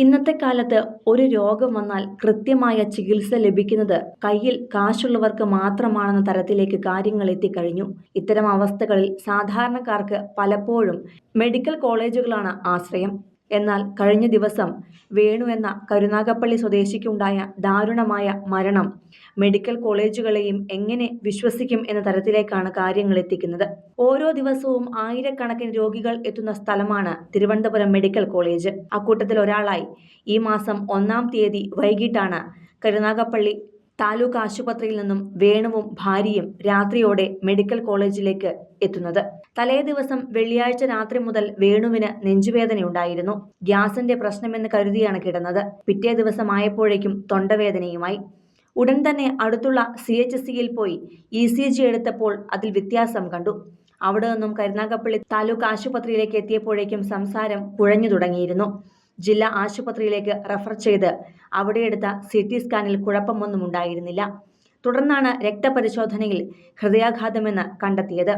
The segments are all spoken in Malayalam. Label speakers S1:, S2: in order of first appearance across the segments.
S1: ഇന്നത്തെ കാലത്ത് ഒരു രോഗം വന്നാൽ കൃത്യമായ ചികിത്സ ലഭിക്കുന്നത് കയ്യിൽ കാശുള്ളവർക്ക് മാത്രമാണെന്ന തരത്തിലേക്ക് കാര്യങ്ങൾ എത്തിക്കഴിഞ്ഞു. ഇത്തരം അവസ്ഥകളിൽ സാധാരണക്കാർക്ക് പലപ്പോഴും മെഡിക്കൽ കോളേജുകളാണ് ആശ്രയം. എന്നാൽ കഴിഞ്ഞ ദിവസം വേണു എന്ന കരുനാഗപ്പള്ളി സ്വദേശിക്കുണ്ടായ ദാരുണമായ മരണം മെഡിക്കൽ കോളേജുകളെയും എങ്ങനെ വിശ്വസിക്കും എന്ന തരത്തിലേക്കാണ് കാര്യങ്ങൾ എത്തിക്കുന്നത്. ഓരോ ദിവസവും ആയിരക്കണക്കിന് രോഗികൾ എത്തുന്ന സ്ഥലമാണ് തിരുവനന്തപുരം മെഡിക്കൽ കോളേജ്. അക്കൂട്ടത്തിൽ ഒരാളായി. ഈ മാസം ഒന്നാം തീയതി വൈകിട്ടാണ് കരുനാഗപ്പള്ളി താലൂക്ക് ആശുപത്രിയിൽ നിന്നും വേണുവും ഭാര്യയും രാത്രിയോടെ മെഡിക്കൽ കോളേജിലേക്ക് എത്തുന്നത്. തലേ ദിവസം വെള്ളിയാഴ്ച രാത്രി മുതൽ വേണുവിന് നെഞ്ചുവേദനയുണ്ടായിരുന്നു. ഗ്യാസിന്റെ പ്രശ്നമെന്ന് കരുതിയാണ് കിടന്നത്. പിറ്റേ ദിവസമായപ്പോഴേക്കും തൊണ്ടവേദനയുമായി. ഉടൻ തന്നെ അടുത്തുള്ള സി എച്ച് സിയിൽ പോയി ഇ സി ജി എടുത്തപ്പോൾ അതിൽ വ്യത്യാസം കണ്ടു. അവിടെ നിന്നും കരുനാഗപ്പള്ളി താലൂക്ക് ആശുപത്രിയിലേക്ക് എത്തിയപ്പോഴേക്കും സംസാരം കുഴഞ്ഞു തുടങ്ങിയിരുന്നു. ജില്ലാ ആശുപത്രിയിലേക്ക് റെഫർ ചെയ്ത് അവിടെ എടുത്ത സി ടി സ്കാനിൽ കുഴപ്പമൊന്നും ഉണ്ടായിരുന്നില്ല. തുടർന്നാണ് രക്തപരിശോധനയിൽ ഹൃദയാഘാതമെന്ന് കണ്ടെത്തിയത്.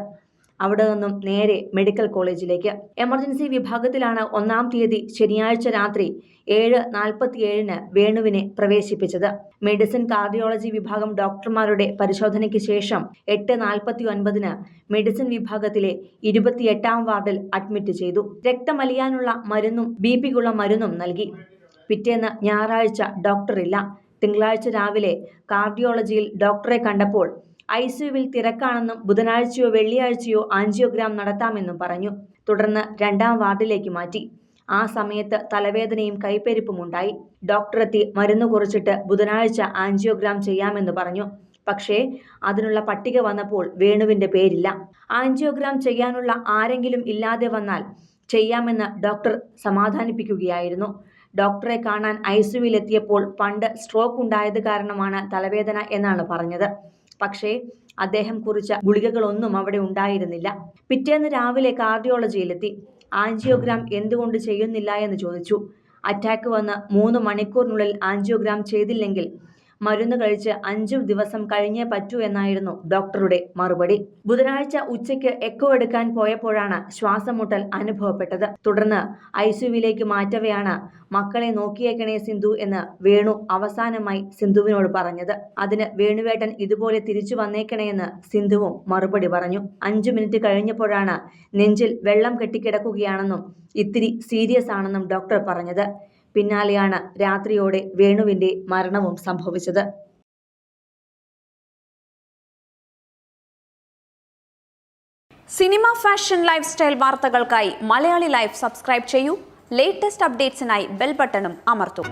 S1: അവിടെ നിന്നും നേരെ മെഡിക്കൽ കോളേജിലേക്ക് എമർജൻസി വിഭാഗത്തിലാണ് ഒന്നാം തീയതി ശനിയാഴ്ച രാത്രി ഏഴ് നാൽപ്പത്തിയേഴിന് വേണുവിനെ പ്രവേശിപ്പിച്ചത്. മെഡിസിൻ കാർഡിയോളജി വിഭാഗം ഡോക്ടർമാരുടെ പരിശോധനയ്ക്ക് ശേഷം എട്ട് നാൽപ്പത്തി ഒൻപതിന് മെഡിസിൻ വിഭാഗത്തിലെ ഇരുപത്തിയെട്ടാം വാർഡിൽ അഡ്മിറ്റ് ചെയ്തു. രക്തമലിയാനുള്ള മരുന്നും ബി പിക്കുള്ള മരുന്നും നൽകി. പിറ്റേന്ന് ഞായറാഴ്ച ഡോക്ടറില്ല തിങ്കളാഴ്ച രാവിലെ കാർഡിയോളജിയിൽ ഡോക്ടറെ കണ്ടപ്പോൾ ഐ സിയുവിൽ തിരക്കാണെന്നും ബുധനാഴ്ചയോ വെള്ളിയാഴ്ചയോ ആൻജിയോഗ്രാം നടത്താമെന്നും പറഞ്ഞു. തുടർന്ന് രണ്ടാം വാർഡിലേക്ക് മാറ്റി. ആ സമയത്ത് തലവേദനയും കൈപ്പെരിപ്പും ഉണ്ടായി. ഡോക്ടറെത്തി മരുന്ന് കുറിച്ചിട്ട് ബുധനാഴ്ച ആൻജിയോഗ്രാം ചെയ്യാമെന്ന് പറഞ്ഞു. പക്ഷേ അതിനുള്ള പട്ടിക വന്നപ്പോൾ വേണുവിന്റെ പേരില്ല. ആൻജിയോഗ്രാം ചെയ്യാനുള്ള ആരെങ്കിലും ഇല്ലാതെ വന്നാൽ ചെയ്യാമെന്ന് ഡോക്ടർ സമാധാനിപ്പിക്കുകയായിരുന്നു. ഡോക്ടറെ കാണാൻ ഐ സിയുവിലെത്തിയപ്പോൾ പണ്ട് സ്ട്രോക്ക് ഉണ്ടായത് കാരണമാണ് തലവേദന എന്നാണ് പറഞ്ഞത്. പക്ഷേ അദ്ദേഹം കുറിച്ച ഗുളികകളൊന്നും അവിടെ ഉണ്ടായിരുന്നില്ല. പിറ്റേന്ന് രാവിലെ കാർഡിയോളജിയിലെത്തി. ആൻജിയോഗ്രാം എന്തുകൊണ്ട് ചെയ്യുന്നില്ല എന്ന് ചോദിച്ചു. അറ്റാക്ക് വന്ന് മൂന്ന് മണിക്കൂറിനുള്ളിൽ ആൻജിയോഗ്രാം ചെയ്തില്ലെങ്കിൽ മരുന്ന് കഴിച്ച് അഞ്ചു ദിവസം കഴിഞ്ഞേ പറ്റൂ എന്നായിരുന്നു ഡോക്ടറുടെ മറുപടി. ബുധനാഴ്ച ഉച്ചയ്ക്ക് എക്കോ എടുക്കാൻ പോയപ്പോഴാണ് ശ്വാസമുട്ടൽ അനുഭവപ്പെട്ടത്. തുടർന്ന് ഐസിയുവിലേക്ക് മാറ്റവെയാണ് മക്കളെ നോക്കിയേക്കണേ സിന്ധു എന്ന് വേണു അവസാനമായി സിന്ധുവിനോട് പറഞ്ഞത്. അതിന് വേണുവേട്ടൻ ഇതുപോലെ തിരിച്ചു വന്നേക്കണേയെന്ന് സിന്ധുവും മറുപടി പറഞ്ഞു. അഞ്ചു മിനിറ്റ് കഴിഞ്ഞപ്പോഴാണ് നെഞ്ചിൽ വെള്ളം കെട്ടിക്കിടക്കുകയാണെന്നും ഇത്തിരി സീരിയസ് ആണെന്നും ഡോക്ടർ പറഞ്ഞത്. പിന്നാലെയാണ് രാത്രിയോടെ വേണുവിന്റെ മരണവും സംഭവിച്ചത്.
S2: സിനിമ ഫാഷൻ ലൈഫ് സ്റ്റൈൽ വാർത്തകൾക്കായി മലയാളി ലൈഫ് സബ്സ്ക്രൈബ് ചെയ്യൂ. ലേറ്റസ്റ്റ് അപ്ഡേറ്റ്സിനായി ബെൽ ബട്ടണും അമർത്തൂ.